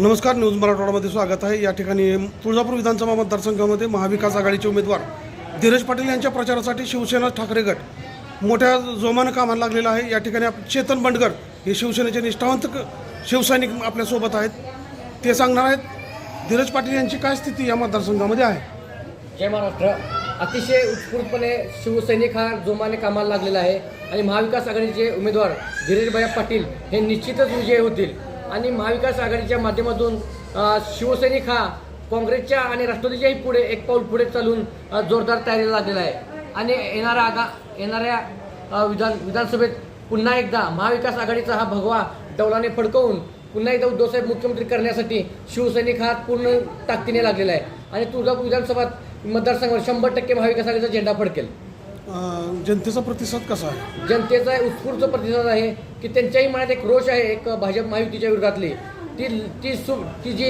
नमस्कार न्यूज मराठवाड्यामध्ये स्वागत आहे. या ठिकाणी तुळजापूर विधानसभा मतदारसंघामध्ये महाविकास आघाडीचे उमेदवार धीरज पाटील यांच्या प्रचारासाठी शिवसेना ठाकरे गट मोठ्या जोमानं कामाला लागलेला आहे. या ठिकाणी आप- चेतन बंडगर हे शिवसेनेचे निष्ठावंत शिवसैनिक आपल्यासोबत आहेत. ते सांगणार आहेत धीरज पाटील यांची काय स्थिती या मतदारसंघामध्ये आहे? जय महाराष्ट्र. अतिशय उत्स्फूर्तपणे शिवसैनिक हा जोमाने कामाला लागलेला आहे आणि महाविकास आघाडीचे उमेदवार धीरजभाई पाटील हे निश्चितच विजयी होतील. आणि महाविकास आघाडीच्या माध्यमातून शिवसैनिक हा काँग्रेसच्या आणि राष्ट्रवादीच्याही पुढे एक पाऊल पुढे चालून जोरदार तयारीला लागलेला आहे. आणि येणारा आगा येणाऱ्या विधान विधानसभेत पुन्हा एकदा महाविकास आघाडीचा हा भगवा डौलाने फडकवून पुन्हा एकदा उद्धवसाहेब मुख्यमंत्री करण्यासाठी शिवसैनिक हा पूर्ण ताकदीने लागलेला आहे. आणि तुळजापूर विधानसभा मतदारसंघावर शंभर टक्के महाविकास आघाडीचा झेंडा फडकेल. जनतेचा प्रतिसाद कसा आहे? जनतेचा उत्स्फूर्त प्रतिसाद आहे की त्यांच्याही मनात एक रोष आहे एक भाजप महायुतीच्या विरोधातली. ती ती सु ती जी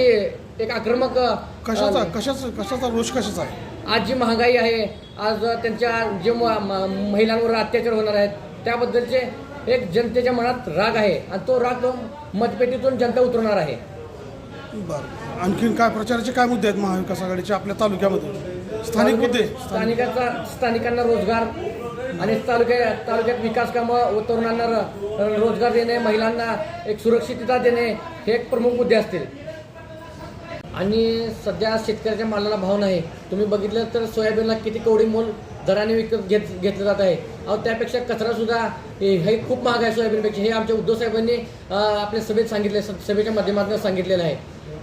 एक आक्रमक कशाचा कशाचा कशाचा रोष कशाचा आहे? आज जी महागाई आहे आज त्यांच्या जे म- म- महिलांवर अत्याचार होणार आहेत त्याबद्दलचे एक जनतेच्या मनात राग आहे आणि तो राग तो मतपेटीतून जनता उतरवणार आहे. बरं. आणखीन काय प्रचाराचे काय मुद्दे आहेत महाविकास आघाडीचे आपल्या तालुक्यामध्ये? स्थानिक मुद्दे. स्थानिकाचा स्थानिकांना रोजगार आणि तालुक्या तालुक्यात विकास कामं व तरुणांना रोजगार देणे महिलांना एक सुरक्षितता देणे हे एक प्रमुख मुद्दे असतील. आणि सध्या शेतकऱ्याच्या मालाला भाव नाही. तुम्ही बघितलं तर सोयाबीनला किती कवडी मोल दराने विकत घेत घेतलं जात आहे. अहो त्यापेक्षा कचरासुद्धा हे खूप महाग आहे सोयाबीनपेक्षा. हे आमच्या उद्धव साहेबांनी आपल्या सभेत सांगितले सभेच्या माध्यमातून सांगितलेलं आहे.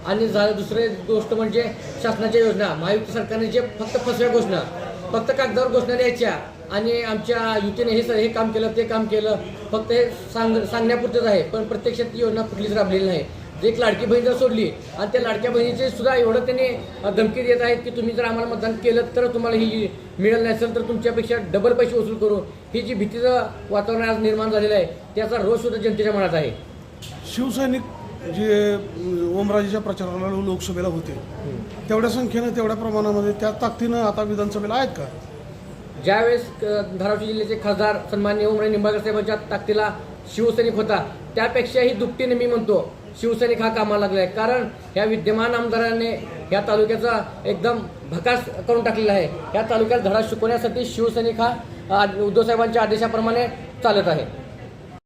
आणि झालं दुसरी गोष्ट म्हणजे शासनाच्या योजना. महायुक्त सरकारने जे फक्त फसव्या घोषणा फक्त कागदावर घोषणा द्यायच्या आणि आमच्या युतीने हे सर हे काम केलं ते काम केलं फक्त हे सांग सांगण्यापुरतंच आहे. पण प्रत्यक्षात ती योजना कुठलीच राबलेली नाही. एक लाडकी बहीण जर सोडली आणि त्या लाडक्या बहिणीचे सुद्धा एवढं त्यांनी धमकी देत आहेत की तुम्ही जर आम्हाला मतदान केलं तर तुम्हाला ही मिळेल नसेल तर तुमच्यापेक्षा डबल पैसे वसूल करू. ही जी भीतीचं वातावरण आज निर्माण झालेलं आहे त्याचा रोष सुद्धा जनतेच्या मनात आहे. शिवसैनिक जे ओमराजेच्या प्रचाराला लोकसभेला होते तेवढ्या संख्येनं तेवढ्या प्रमाणामध्ये त्या ताकदीनं आता विधानसभेला आहेत का? ज्यावेळेस धाराशिव जिल्ह्याचे खासदार सन्मान्य ओमराजे निंबाळकर साहेबांच्या ताकदीला शिवसैनिक होता त्यापेक्षाही दुपटीने मी म्हणतो शिवसैनिक हा कामाला लागला आहे कारण ह्या विद्यमान आमदाराने या तालुक्याचा एकदम भकास करून टाकलेला आहे. या तालुक्यात धडा शिकवण्यासाठी शिवसैनिक हा उद्धवसाहेबांच्या उद्धव साहेबांच्या आदेशाप्रमाणे चालत आहे.